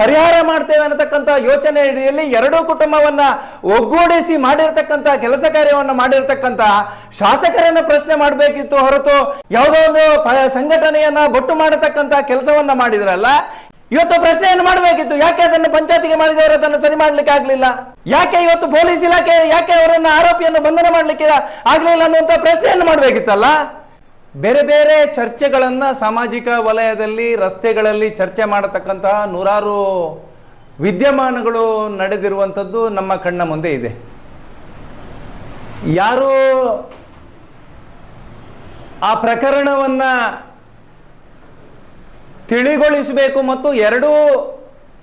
ಪರಿಹಾರ ಮಾಡ್ತೇವೆ ಅನ್ನತಕ್ಕಂಥ ಯೋಚನೆ ಅಡಿಯಲ್ಲಿ ಎರಡೂ ಕುಟುಂಬವನ್ನ ಒಗ್ಗೂಡಿಸಿ ಮಾಡಿರ್ತಕ್ಕಂಥ ಕೆಲಸ ಕಾರ್ಯವನ್ನು ಮಾಡಿರ್ತಕ್ಕಂಥ ಶಾಸಕರನ್ನ ಪ್ರಶ್ನೆ ಮಾಡಬೇಕಿತ್ತು ಹೊರತು ಯಾವುದೋ ಒಂದು ಸಂಘಟನೆಯನ್ನ ಬೊಟ್ಟು ಮಾಡತಕ್ಕಂಥ ಕೆಲಸವನ್ನ ಮಾಡಿದ್ರಲ್ಲ? ಇವತ್ತು ಪ್ರಶ್ನೆಯನ್ನು ಮಾಡಬೇಕಿತ್ತು. ಯಾಕೆ ಅದನ್ನು ಪಂಚಾಯತಿಗೆ ಮಾಡಿದವರು ಅದನ್ನು ಸರಿ ಮಾಡ್ಲಿಕ್ಕೆ ಆಗ್ಲಿಲ್ಲ? ಯಾಕೆ ಇವತ್ತು ಪೊಲೀಸ್ ಇಲಾಖೆ ಯಾಕೆ ಅವರನ್ನ ಆರೋಪಿಯನ್ನು ಬಂಧನ ಮಾಡ್ಲಿಕ್ಕೆ ಆಗ್ಲಿಲ್ಲ ಅನ್ನುವಂತ ಪ್ರಶ್ನೆಯನ್ನು ಮಾಡಬೇಕಿತ್ತಲ್ಲ? ಬೇರೆ ಬೇರೆ ಚರ್ಚೆಗಳನ್ನ ಸಾಮಾಜಿಕ ವಲಯದಲ್ಲಿ, ರಸ್ತೆಗಳಲ್ಲಿ ಚರ್ಚೆ ಮಾಡತಕ್ಕಂತಹ ನೂರಾರು ವಿದ್ಯಮಾನಗಳು ನಡೆದಿರುವಂಥದ್ದು ನಮ್ಮ ಕಣ್ಣ ಮುಂದೆ ಇದೆ. ಯಾರು ಆ ಪ್ರಕರಣವನ್ನ ತಿಳಿಗೊಳಿಸಬೇಕು ಮತ್ತು ಎರಡೂ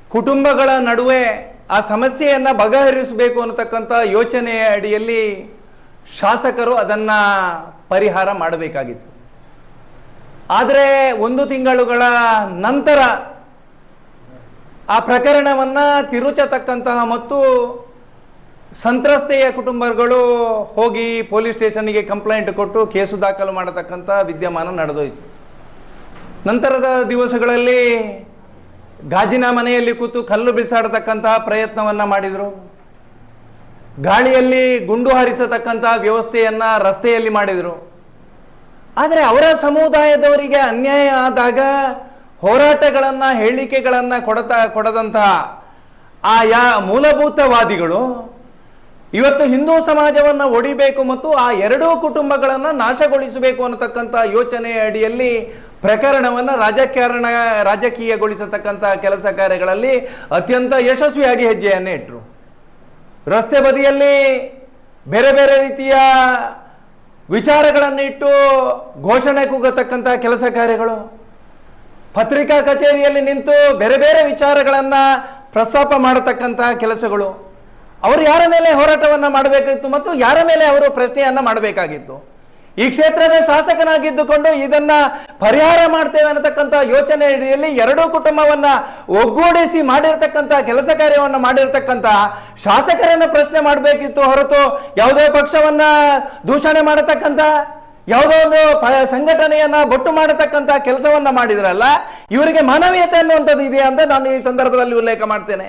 ಕುಟುಂಬಗಳ ನಡುವೆ ಆ ಸಮಸ್ಯೆಯನ್ನ ಬಗೆಹರಿಸಬೇಕು ಅನ್ನತಕ್ಕಂಥ ಯೋಚನೆಯ ಅಡಿಯಲ್ಲಿ ಶಾಸಕರು ಅದನ್ನ ಪರಿಹಾರ ಮಾಡಬೇಕಾಗಿತ್ತು. ಆದರೆ ಒಂದು ತಿಂಗಳುಗಳ ನಂತರ ಆ ಪ್ರಕರಣವನ್ನ ತಿರುಚತಕ್ಕಂತಹ ಮತ್ತು ಸಂತ್ರಸ್ತೆಯ ಕುಟುಂಬಗಳು ಹೋಗಿ ಪೊಲೀಸ್ ಸ್ಟೇಷನ್ಗೆ ಕಂಪ್ಲೇಂಟ್ ಕೊಟ್ಟು ಕೇಸು ದಾಖಲು ಮಾಡತಕ್ಕಂಥ ವಿದ್ಯಮಾನ ನಡೆದೋಯ್ತು. ನಂತರದ ದಿವಸಗಳಲ್ಲಿ ಗಾಜಿನ ಮನೆಯಲ್ಲಿ ಕೂತು ಕಲ್ಲು ಬಿಸಾಡತಕ್ಕಂತಹ ಪ್ರಯತ್ನವನ್ನ ಮಾಡಿದರು. ಗಾಳಿಯಲ್ಲಿ ಗುಂಡು ಹಾರಿಸತಕ್ಕಂತಹ ವ್ಯವಸ್ಥೆಯನ್ನ ರಸ್ತೆಯಲ್ಲಿ ಮಾಡಿದರು. ಆದರೆ ಅವರ ಸಮುದಾಯದವರಿಗೆ ಅನ್ಯಾಯ ಆದಾಗ ಹೋರಾಟಗಳನ್ನ, ಹೇಳಿಕೆಗಳನ್ನ ಕೊಡತಾ, ಕೊಡದಂತಹ ಆ ಯಾ ಮೂಲಭೂತವಾದಿಗಳು ಇವತ್ತು ಹಿಂದೂ ಸಮಾಜವನ್ನ ಒಡಿಬೇಕು ಮತ್ತು ಆ ಎರಡೂ ಕುಟುಂಬಗಳನ್ನ ನಾಶಗೊಳಿಸಬೇಕು ಅನ್ನತಕ್ಕಂಥ ಯೋಚನೆಯ ಅಡಿಯಲ್ಲಿ ಪ್ರಕರಣವನ್ನ ರಾಜಕಾರಣ, ರಾಜಕೀಯಗೊಳಿಸತಕ್ಕಂಥ ಕೆಲಸ ಕಾರ್ಯಗಳಲ್ಲಿ ಅತ್ಯಂತ ಯಶಸ್ವಿಯಾಗಿ ಹೆಜ್ಜೆಯನ್ನೇ ಇಟ್ಟರು ರಸ್ತೆ ಬದಿಯಲ್ಲಿ ಬೇರೆ ಬೇರೆ ರೀತಿಯ ವಿಚಾರಗಳನ್ನು ಇಟ್ಟು ಘೋಷಣೆ ಕೂಗತಕ್ಕಂಥ ಕೆಲಸ ಕಾರ್ಯಗಳು. ಪತ್ರಿಕಾ ಕಚೇರಿಯಲ್ಲಿ ನಿಂತು ಬೇರೆ ಬೇರೆ ವಿಚಾರಗಳನ್ನ ಪ್ರಸ್ತಾಪ ಮಾಡತಕ್ಕಂತಹ ಕೆಲಸಗಳು. ಅವರು ಯಾರ ಮೇಲೆ ಹೋರಾಟವನ್ನ ಮಾಡಬೇಕಾಗಿತ್ತು ಮತ್ತು ಯಾರ ಮೇಲೆ ಅವರು ಪ್ರಶ್ನೆಯನ್ನ ಮಾಡಬೇಕಾಗಿತ್ತು? ಈ ಕ್ಷೇತ್ರದ ಶಾಸಕನಾಗಿದ್ದುಕೊಂಡು ಇದನ್ನ ಪರಿಹಾರ ಮಾಡ್ತೇವೆ ಅನ್ನತಕ್ಕಂಥ ಯೋಚನೆ ಅಡಿಯಲ್ಲಿ ಎರಡೂ ಕುಟುಂಬವನ್ನ ಒಗ್ಗೂಡಿಸಿ ಮಾಡಿರ್ತಕ್ಕಂತ ಕೆಲಸ ಕಾರ್ಯವನ್ನು ಮಾಡಿರ್ತಕ್ಕಂತ ಶಾಸಕರನ್ನ ಪ್ರಶ್ನೆ ಮಾಡಬೇಕಿತ್ತು ಹೊರತು ಯಾವುದೇ ಪಕ್ಷವನ್ನ ದೂಷಣೆ ಮಾಡತಕ್ಕಂತ ಯಾವುದೋ ಒಂದು ಸಂಘಟನೆಯನ್ನ ಬೊಟ್ಟು ಮಾಡತಕ್ಕಂತ ಕೆಲಸವನ್ನ ಮಾಡಿದ್ರಲ್ಲ, ಇವರಿಗೆ ಮಾನವೀಯತೆ ಅನ್ನುವಂಥದ್ದು ಇದೆ ಅಂತ ನಾನು ಈ ಸಂದರ್ಭದಲ್ಲಿ ಉಲ್ಲೇಖ ಮಾಡ್ತೇನೆ.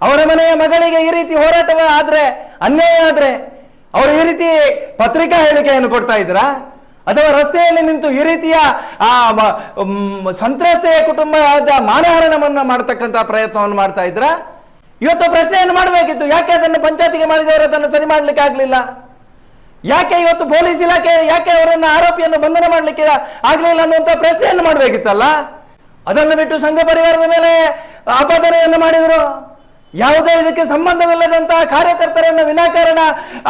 ಅವರ ಮನೆಯ ಮಗಳಿಗೆ ಈ ರೀತಿ ಹೋರಾಟವ ಆದ್ರೆ, ಅನ್ಯಾಯ ಆದ್ರೆ ಅವರು ಈ ರೀತಿ ಪತ್ರಿಕಾ ಹೇಳಿಕೆಯನ್ನು ಕೊಡ್ತಾ ಇದ್ರಾ ಅಥವಾ ರಸ್ತೆಯಲ್ಲಿ ನಿಂತು ಈ ರೀತಿಯ, ಆ ಸಂತ್ರಸ್ತೆಯ ಕುಟುಂಬದ ಮಾನಹರಣವನ್ನ ಮಾಡತಕ್ಕಂತ ಪ್ರಯತ್ನವನ್ನು ಮಾಡ್ತಾ ಇದ್ರ ಇವತ್ತು ಪ್ರಶ್ನೆಯನ್ನು ಮಾಡಬೇಕಿತ್ತು. ಯಾಕೆ ಅದನ್ನು ಪಂಚಾಯತಿಗೆ ಮಾಡಿದವರು ಅದನ್ನು ಸರಿ ಮಾಡ್ಲಿಕ್ಕೆ ಆಗ್ಲಿಲ್ಲ? ಯಾಕೆ ಇವತ್ತು ಪೊಲೀಸ್ ಇಲಾಖೆ, ಯಾಕೆ ಅವರನ್ನು ಆರೋಪಿಯನ್ನು ಬಂಧನ ಮಾಡಲಿಕ್ಕೆ ಆಗ್ಲಿಲ್ಲ ಅನ್ನುವಂತ ಪ್ರಶ್ನೆಯನ್ನು ಮಾಡಬೇಕಿತ್ತಲ್ಲ? ಅದನ್ನು ಬಿಟ್ಟು ಸಂಘ ಪರಿವಾರದ ಮೇಲೆ ಆಪಾದನೆಯನ್ನು ಮಾಡಿದರು. ಯಾವುದೇ ಇದಕ್ಕೆ ಸಂಬಂಧವಿಲ್ಲದಂತಹ ಕಾರ್ಯಕರ್ತರನ್ನ ವಿನಾಕಾರಣ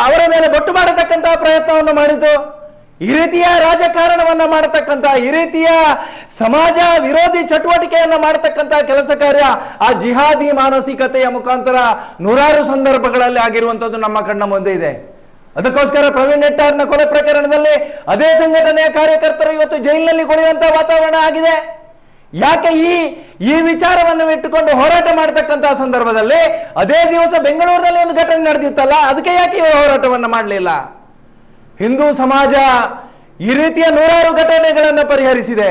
ಅವರ ಮೇಲೆ ಬೊಟ್ಟು ಮಾಡತಕ್ಕಂತಹ ಪ್ರಯತ್ನವನ್ನು ಮಾಡಿತು ಈ ರೀತಿಯ ರಾಜಕಾರಣವನ್ನ ಮಾಡತಕ್ಕಂತ ಈ ರೀತಿಯ ಸಮಾಜ ವಿರೋಧಿ ಚಟುವಟಿಕೆಯನ್ನ ಮಾಡತಕ್ಕಂತಹ ಕೆಲಸ ಕಾರ್ಯ ಆ ಜಿಹಾದಿ ಮಾನಸಿಕತೆಯ ಮುಖಾಂತರ ನೂರಾರು ಸಂದರ್ಭಗಳಲ್ಲಿ ಆಗಿರುವಂತದ್ದು ನಮ್ಮ ಕಣ್ಣ ಮುಂದೆ ಇದೆ. ಅದಕ್ಕೋಸ್ಕರ ಪ್ರವೀಣ್ ನೆಟ್ಟಾರ್ನ ಕೊಲೆ ಪ್ರಕರಣದಲ್ಲಿ ಅದೇ ಸಂಘಟನೆಯ ಕಾರ್ಯಕರ್ತರು ಇವತ್ತು ಜೈಲಿನಲ್ಲಿ ಕುಳಿಯುವಂತಹ ವಾತಾವರಣ ಆಗಿದೆ. ಯಾಕೆ ಈ ಈ ವಿಚಾರವನ್ನು ಇಟ್ಟುಕೊಂಡು ಹೋರಾಟ ಮಾಡತಕ್ಕಂತಹ ಸಂದರ್ಭದಲ್ಲಿ ಅದೇ ದಿವಸ ಬೆಂಗಳೂರಿನಲ್ಲಿ ಒಂದು ಘಟನೆ ನಡೆದಿತ್ತಲ್ಲ, ಅದಕ್ಕೆ ಯಾಕೆ ಹೋರಾಟವನ್ನು ಮಾಡಲಿಲ್ಲ? ಹಿಂದೂ ಸಮಾಜ ಈ ರೀತಿಯ ನೂರಾರು ಘಟನೆಗಳನ್ನು ಪರಿಹರಿಸಿದೆ.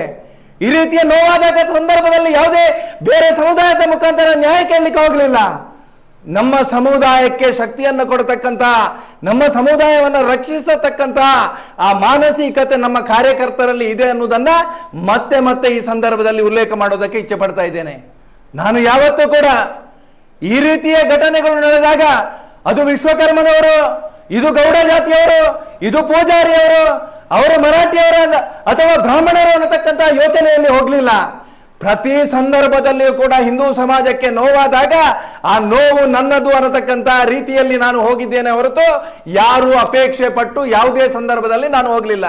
ಈ ರೀತಿಯ ನೋವಾದ ಸಂದರ್ಭದಲ್ಲಿ ಯಾವುದೇ ಬೇರೆ ಸಮುದಾಯದ ಮುಖಾಂತರ ನ್ಯಾಯ ಕೇಳಲಿಕ್ಕೆ ಹೋಗಲಿಲ್ಲ. ನಮ್ಮ ಸಮುದಾಯಕ್ಕೆ ಶಕ್ತಿಯನ್ನು ಕೊಡತಕ್ಕಂತ, ನಮ್ಮ ಸಮುದಾಯವನ್ನು ರಕ್ಷಿಸತಕ್ಕಂತ ಆ ಮಾನಸಿಕತೆ ನಮ್ಮ ಕಾರ್ಯಕರ್ತರಲ್ಲಿ ಇದೆ ಅನ್ನೋದನ್ನ ಮತ್ತೆ ಮತ್ತೆ ಈ ಸಂದರ್ಭದಲ್ಲಿ ಉಲ್ಲೇಖ ಮಾಡೋದಕ್ಕೆ ಇಚ್ಛೆ ಪಡ್ತಾ ಇದ್ದೇನೆ. ನಾನು ಯಾವತ್ತೂ ಕೂಡ ಈ ರೀತಿಯ ಘಟನೆಗಳು ನಡೆದಾಗ ಅದು ವಿಶ್ವಕರ್ಮನವರು, ಇದು ಗೌಡ ಜಾತಿಯವರು, ಇದು ಪೂಜಾರಿಯವರು, ಅವರು ಮರಾಠಿಯವರ ಅಥವಾ ಬ್ರಾಹ್ಮಣರು ಅನ್ನತಕ್ಕಂತ ಯೋಚನೆಯಲ್ಲಿ ಹೋಗ್ಲಿಲ್ಲ. ಪ್ರತಿ ಸಂದರ್ಭದಲ್ಲಿಯೂ ಕೂಡ ಹಿಂದೂ ಸಮಾಜಕ್ಕೆ ನೋವಾದಾಗ ಆ ನೋವು ನನ್ನದು ಅನ್ನತಕ್ಕಂತ ರೀತಿಯಲ್ಲಿ ನಾನು ಹೋಗಿದ್ದೇನೆ ಹೊರತು ಯಾರು ಅಪೇಕ್ಷೆ ಪಟ್ಟು ಯಾವುದೇ ಸಂದರ್ಭದಲ್ಲಿ ನಾನು ಹೋಗ್ಲಿಲ್ಲ.